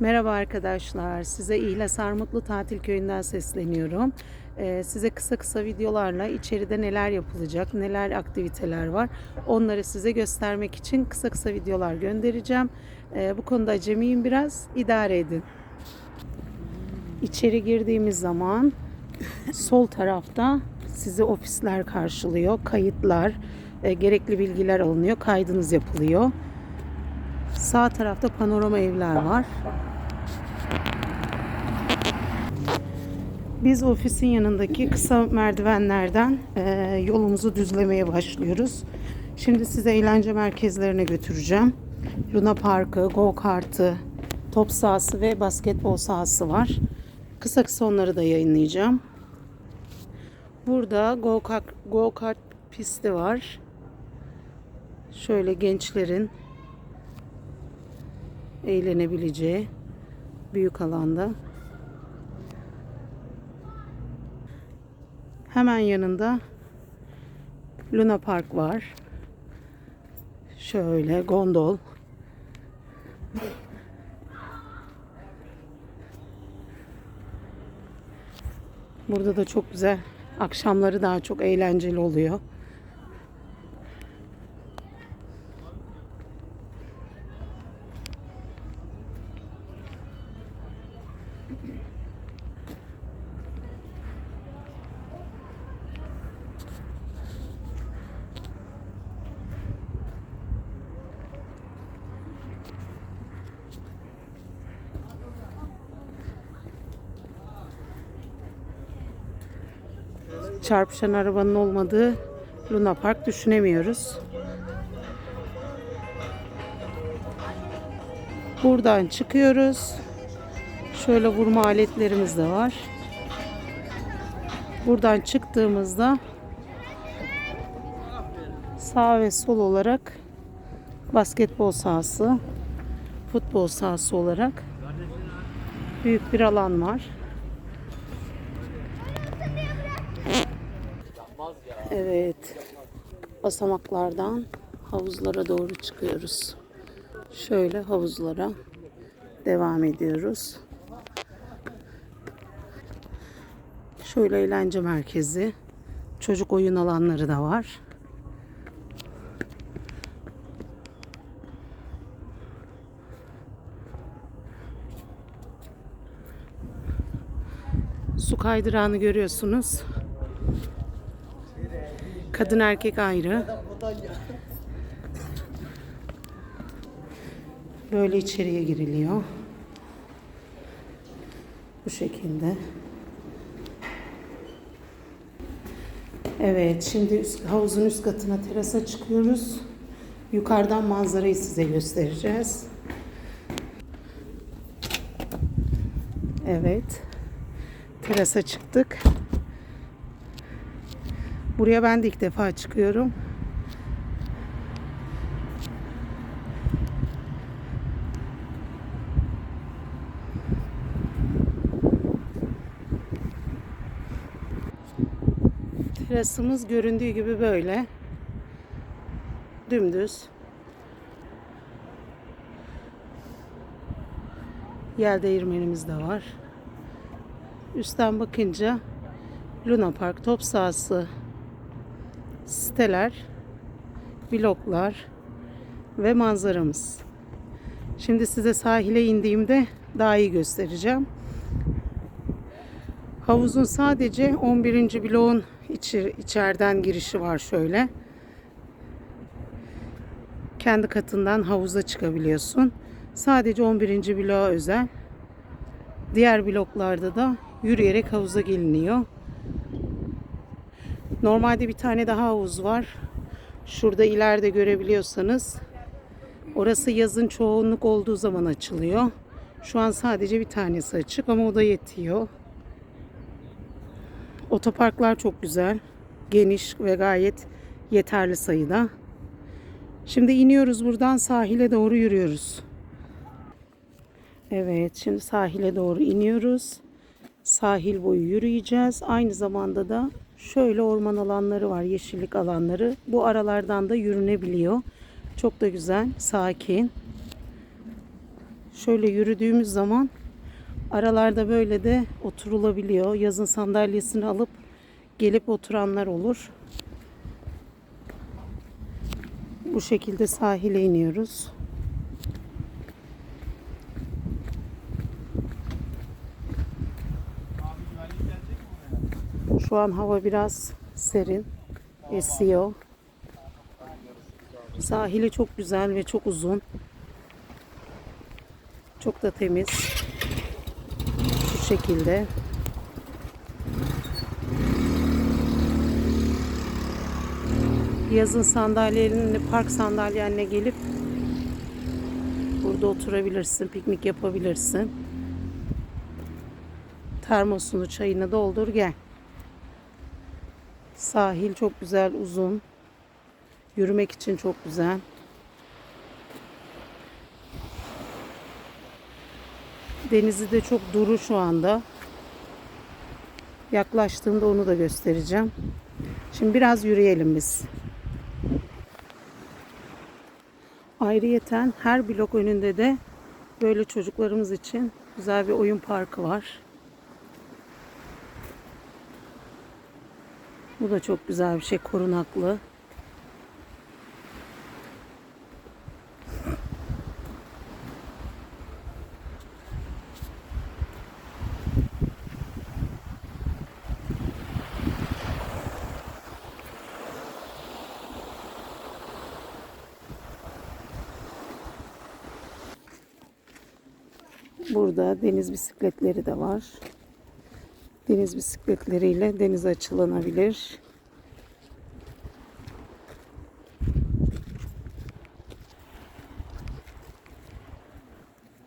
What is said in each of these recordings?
Merhaba arkadaşlar. Size İhlas Armutlu Tatil Köyü'nden sesleniyorum. Ee, size kısa kısa videolarla içeride neler yapılacak, neler aktiviteler var onları size göstermek için kısa kısa videolar göndereceğim. Ee, bu konuda acemiyim biraz. idare edin. İçeri girdiğimiz zaman sol tarafta sizi ofisler karşılıyor. Kayıtlar, e, gerekli bilgiler alınıyor. Kaydınız yapılıyor. Sağ tarafta panorama evler var. Biz ofisin yanındaki kısa merdivenlerden e, yolumuzu düzlemeye başlıyoruz. Şimdi size eğlence merkezlerine götüreceğim. Luna Parkı, Go Kart'ı, top sahası ve basketbol sahası var. Kısa kısa onları da yayınlayacağım. Burada Go Kart, Go Kart pisti var. Şöyle gençlerin eğlenebileceği büyük alanda. Hemen yanında Luna Park var. Şöyle gondol. Burada da çok güzel. Akşamları daha çok eğlenceli oluyor. Çarpışan arabanın olmadığı Luna Park düşünemiyoruz. Buradan çıkıyoruz. Şöyle vurma aletlerimiz de var. Buradan çıktığımızda sağ ve sol olarak basketbol sahası, futbol sahası olarak büyük bir alan var. Evet. Basamaklardan havuzlara doğru çıkıyoruz. Şöyle havuzlara devam ediyoruz. Şöyle eğlence merkezi. Çocuk oyun alanları da var. Su kaydırağını görüyorsunuz. Kadın erkek ayrı. Böyle içeriye giriliyor. Bu şekilde. Evet, şimdi üst, havuzun üst katına terasa çıkıyoruz. Yukarıdan manzarayı size göstereceğiz. Evet. Terasa çıktık. Buraya ben de ilk defa çıkıyorum. Terasımız göründüğü gibi böyle. Dümdüz. Yel değirmenimiz de var. Üstten bakınca Luna Park top sahası siteler, bloklar ve manzaramız. Şimdi size sahile indiğimde daha iyi göstereceğim. Havuzun sadece 11. bloğun içi, içeriden girişi var şöyle. Kendi katından havuza çıkabiliyorsun. Sadece 11. bloğa özel. Diğer bloklarda da yürüyerek havuza geliniyor. Normalde bir tane daha havuz var. Şurada ileride görebiliyorsanız. Orası yazın çoğunluk olduğu zaman açılıyor. Şu an sadece bir tanesi açık ama o da yetiyor. Otoparklar çok güzel. Geniş ve gayet yeterli sayıda. Şimdi iniyoruz buradan sahile doğru yürüyoruz. Evet şimdi sahile doğru iniyoruz. Sahil boyu yürüyeceğiz. Aynı zamanda da Şöyle orman alanları var, yeşillik alanları. Bu aralardan da yürünebiliyor. Çok da güzel, sakin. Şöyle yürüdüğümüz zaman aralarda böyle de oturulabiliyor. Yazın sandalyesini alıp gelip oturanlar olur. Bu şekilde sahile iniyoruz. Şu an hava biraz serin. Esiyor. Sahili çok güzel ve çok uzun. Çok da temiz. Şu şekilde. Yazın sandalyelerini park sandalyenle gelip burada oturabilirsin, piknik yapabilirsin. Termosunu, çayını doldur gel. Sahil çok güzel, uzun. Yürümek için çok güzel. Denizi de çok duru şu anda. Yaklaştığımda onu da göstereceğim. Şimdi biraz yürüyelim biz. Ayrıyeten her blok önünde de böyle çocuklarımız için güzel bir oyun parkı var. Bu da çok güzel bir şey, korunaklı. Burada deniz bisikletleri de var. Deniz bisikletleriyle denize açılanabilir.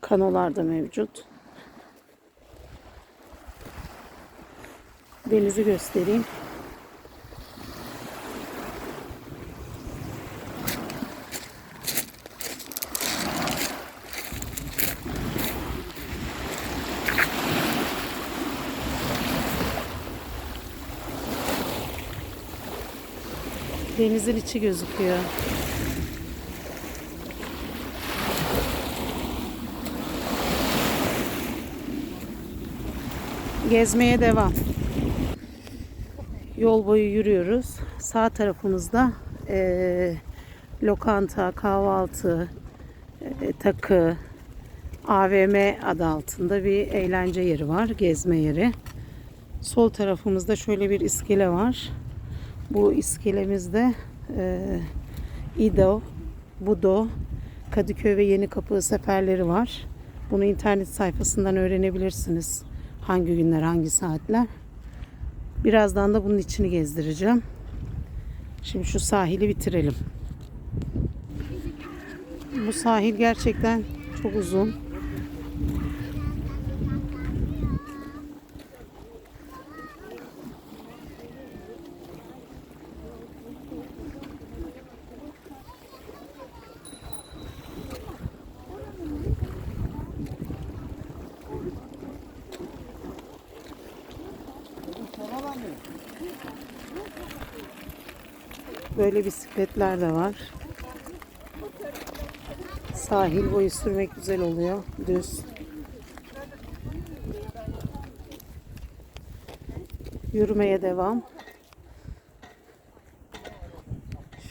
Kanolar da mevcut. Denizi göstereyim. Denizin içi gözüküyor. Gezmeye devam. Yol boyu yürüyoruz. Sağ tarafımızda eee, lokanta, kahvaltı, eee, takı, AVM adı altında bir eğlence yeri var, gezme yeri. Sol tarafımızda şöyle bir iskele var. Bu iskelemizde eee İdo, Budo, Kadıköy ve Yenikapı seferleri var. Bunu internet sayfasından öğrenebilirsiniz. Hangi günler, hangi saatler. Birazdan da bunun içini gezdireceğim. Şimdi şu sahili bitirelim. Bu sahil gerçekten çok uzun. Böyle bisikletler de var. Sahil boyu sürmek güzel oluyor. Düz. Yürümeye devam.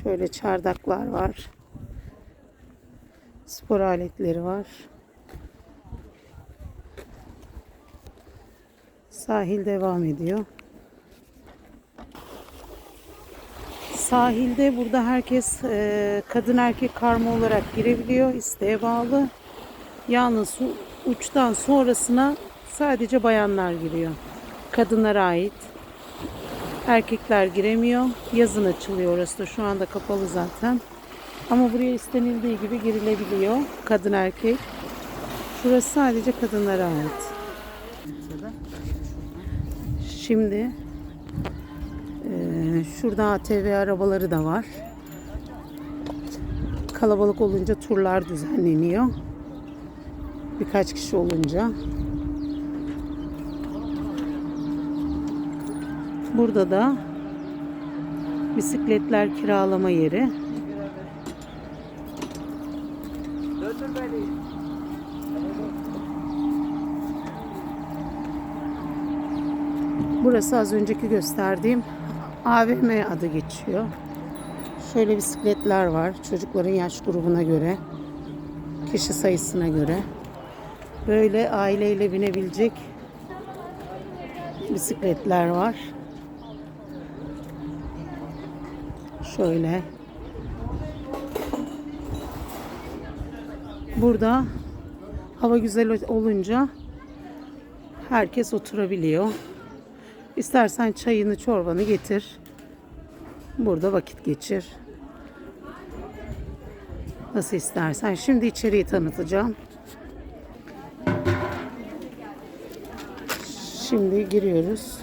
Şöyle çardaklar var. Spor aletleri var. Sahil devam ediyor. Sahilde burada herkes e, kadın erkek karma olarak girebiliyor. isteğe bağlı. Yalnız uçtan sonrasına sadece bayanlar giriyor. Kadınlara ait. Erkekler giremiyor. Yazın açılıyor orası da. Şu anda kapalı zaten. Ama buraya istenildiği gibi girilebiliyor. Kadın erkek. Şurası sadece kadınlara ait. Şimdi Şurada ATV arabaları da var. Kalabalık olunca turlar düzenleniyor. Birkaç kişi olunca. Burada da bisikletler kiralama yeri. Burası az önceki gösterdiğim AVM adı geçiyor. Şöyle bisikletler var. Çocukların yaş grubuna göre. Kişi sayısına göre. Böyle aileyle binebilecek bisikletler var. Şöyle. Burada hava güzel olunca herkes oturabiliyor. İstersen çayını, çorbanı getir. Burada vakit geçir. Nasıl istersen. Şimdi içeriği tanıtacağım. Şimdi giriyoruz.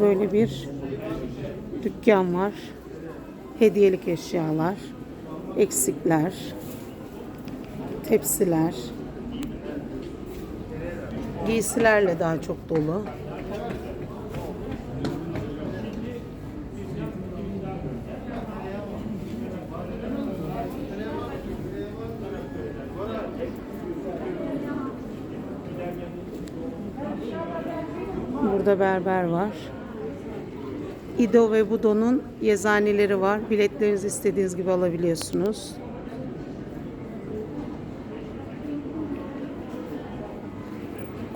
Böyle bir dükkan var. Hediyelik eşyalar, eksikler, tepsiler, giysilerle daha çok dolu. Burada berber var. İdo ve Budo'nun yezaneleri var. Biletlerinizi istediğiniz gibi alabiliyorsunuz.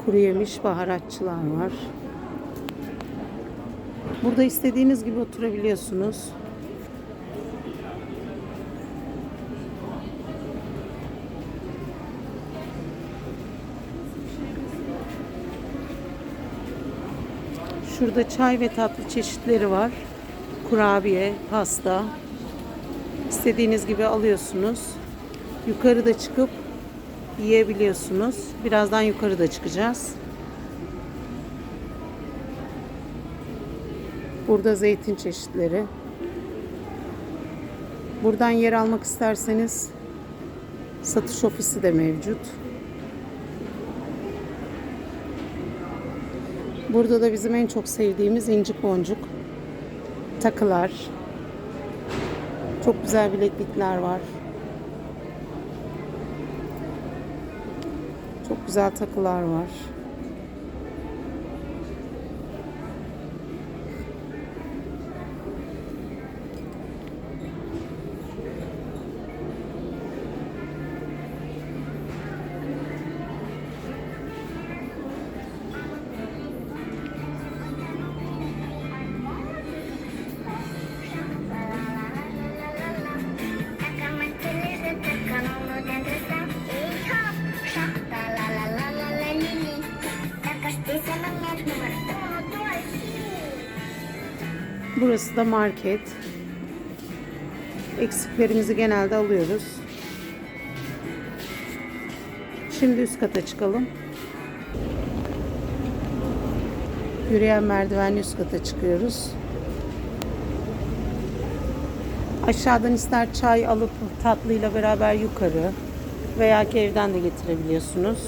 Kuru yemiş baharatçılar var. Burada istediğiniz gibi oturabiliyorsunuz. Şurada çay ve tatlı çeşitleri var. Kurabiye, pasta. İstediğiniz gibi alıyorsunuz. Yukarıda çıkıp yiyebiliyorsunuz. Birazdan yukarıda çıkacağız. Burada zeytin çeşitleri. Buradan yer almak isterseniz satış ofisi de mevcut. Burada da bizim en çok sevdiğimiz incik boncuk takılar. Çok güzel bileklikler var. Çok güzel takılar var. Burası da market. Eksiklerimizi genelde alıyoruz. Şimdi üst kata çıkalım. Yürüyen merdivenli üst kata çıkıyoruz. Aşağıdan ister çay alıp tatlıyla beraber yukarı veya ki evden de getirebiliyorsunuz.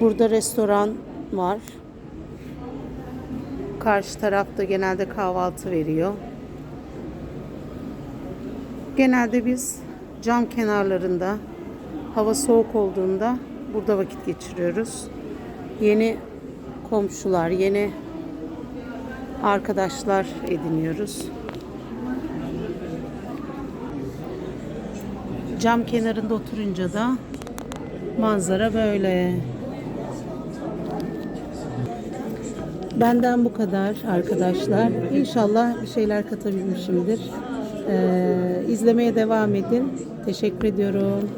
Burada restoran var. Karşı tarafta genelde kahvaltı veriyor. Genelde biz cam kenarlarında hava soğuk olduğunda burada vakit geçiriyoruz. Yeni komşular, yeni arkadaşlar ediniyoruz. Cam kenarında oturunca da manzara böyle. Benden bu kadar arkadaşlar. İnşallah bir şeyler katabilmişimdir. Ee, izlemeye devam edin. Teşekkür ediyorum.